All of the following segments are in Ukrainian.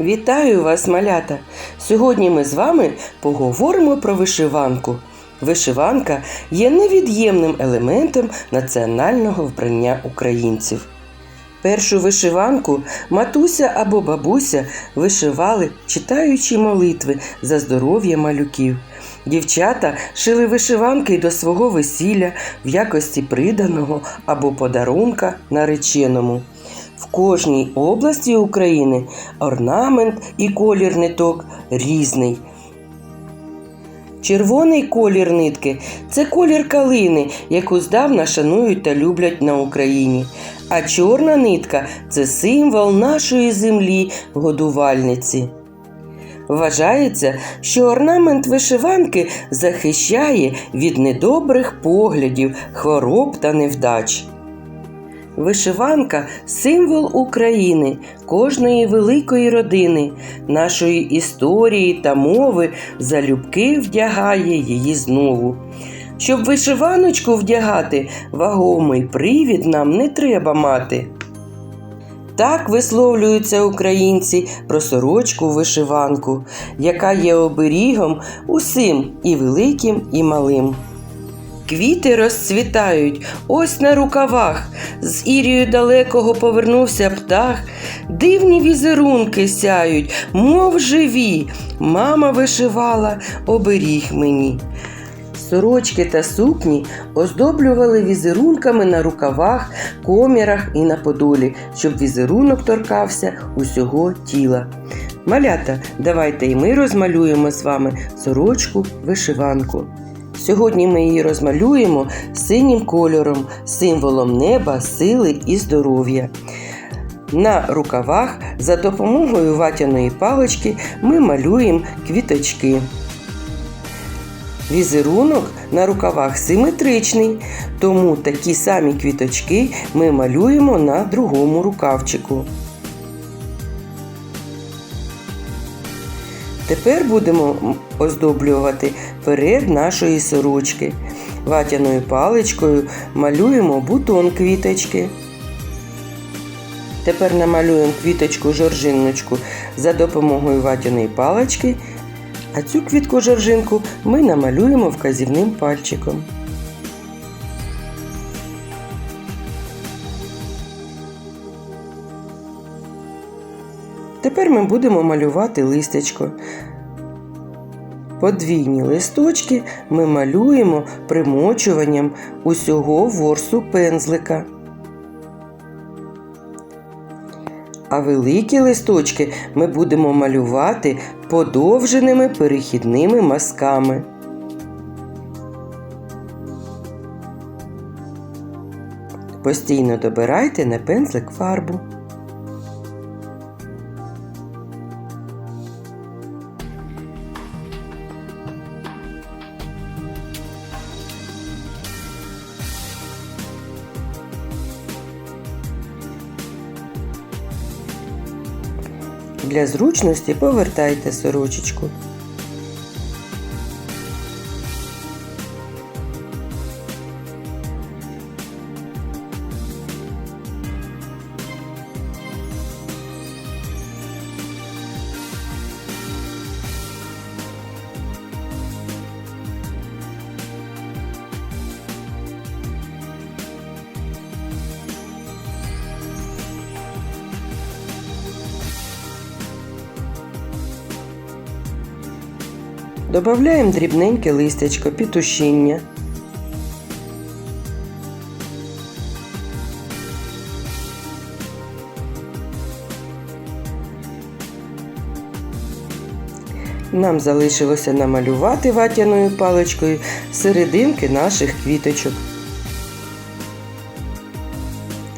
Вітаю вас, малята! Сьогодні ми з вами поговоримо про вишиванку. Вишиванка є невід'ємним елементом національного вбрання українців. Першу вишиванку матуся або бабуся вишивали, читаючи молитви за здоров'я малюків. Дівчата шили вишиванки до свого весілля в якості приданого або подарунка нареченому. В кожній області України орнамент і колір ниток різний. Червоний колір нитки це колір калини, яку здавна шанують та люблять на Україні. А чорна нитка це символ нашої землі годувальниці. Вважається, що орнамент вишиванки захищає від недобрих поглядів, хвороб та невдач. Вишиванка символ України, кожної великої родини, нашої історії та мови залюбки вдягає її знову. Щоб вишиваночку вдягати, вагомий привід нам не треба мати. Так висловлюються українці про сорочку вишиванку, яка є оберігом усім і великим, і малим. Квіти розцвітають ось на рукавах, з ірію далекого повернувся птах, дивні візерунки сяють, мов живі. Мама вишивала оберіг мені. Сорочки та сукні оздоблювали візерунками на рукавах, комірах і на подолі, щоб візерунок торкався усього тіла. Малята, давайте і ми розмалюємо з вами сорочку вишиванку. Сьогодні ми її розмалюємо синім кольором, символом неба, сили і здоров'я. На рукавах за допомогою ватяної палички ми малюємо квіточки. Візерунок на рукавах симетричний, тому такі самі квіточки ми малюємо на другому рукавчику. Тепер будемо оздоблювати перед нашої сорочки. Ватяною паличкою малюємо бутон квіточки. Тепер намалюємо квіточку жоржиночку за допомогою ватяної палички, а цю квітку жоржинку ми намалюємо вказівним пальчиком. Тепер ми будемо малювати листячко. Подвійні листочки ми малюємо примочуванням усього ворсу пензлика. А великі листочки ми будемо малювати подовженими перехідними мазками. Постійно добирайте на пензлик фарбу. Для зручності повертайте сорочечку. Добавляємо дрібненьке листячко пітушіння. Нам залишилося намалювати ватяною паличкою серединки наших квіточок.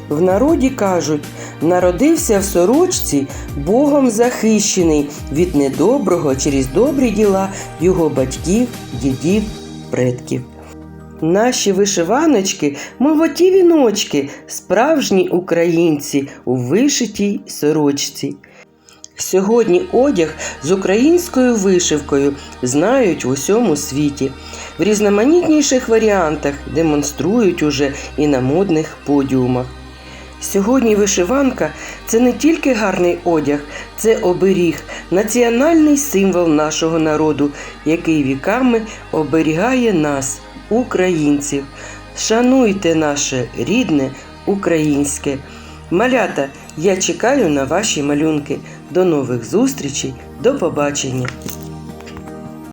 В народі кажуть, народився в сорочці Богом захищений від недоброго через добрі діла його батьків, дідів, предків. Наші вишиваночки, мовоті віночки, справжні українці у вишитій сорочці. Сьогодні одяг з українською вишивкою знають в усьому світі. В різноманітніших варіантах демонструють уже і на модних подіумах. Сьогодні вишиванка це не тільки гарний одяг, це оберіг, національний символ нашого народу, який віками оберігає нас, українців. Шануйте наше рідне українське. Малята, я чекаю на ваші малюнки. До нових зустрічей, до побачення!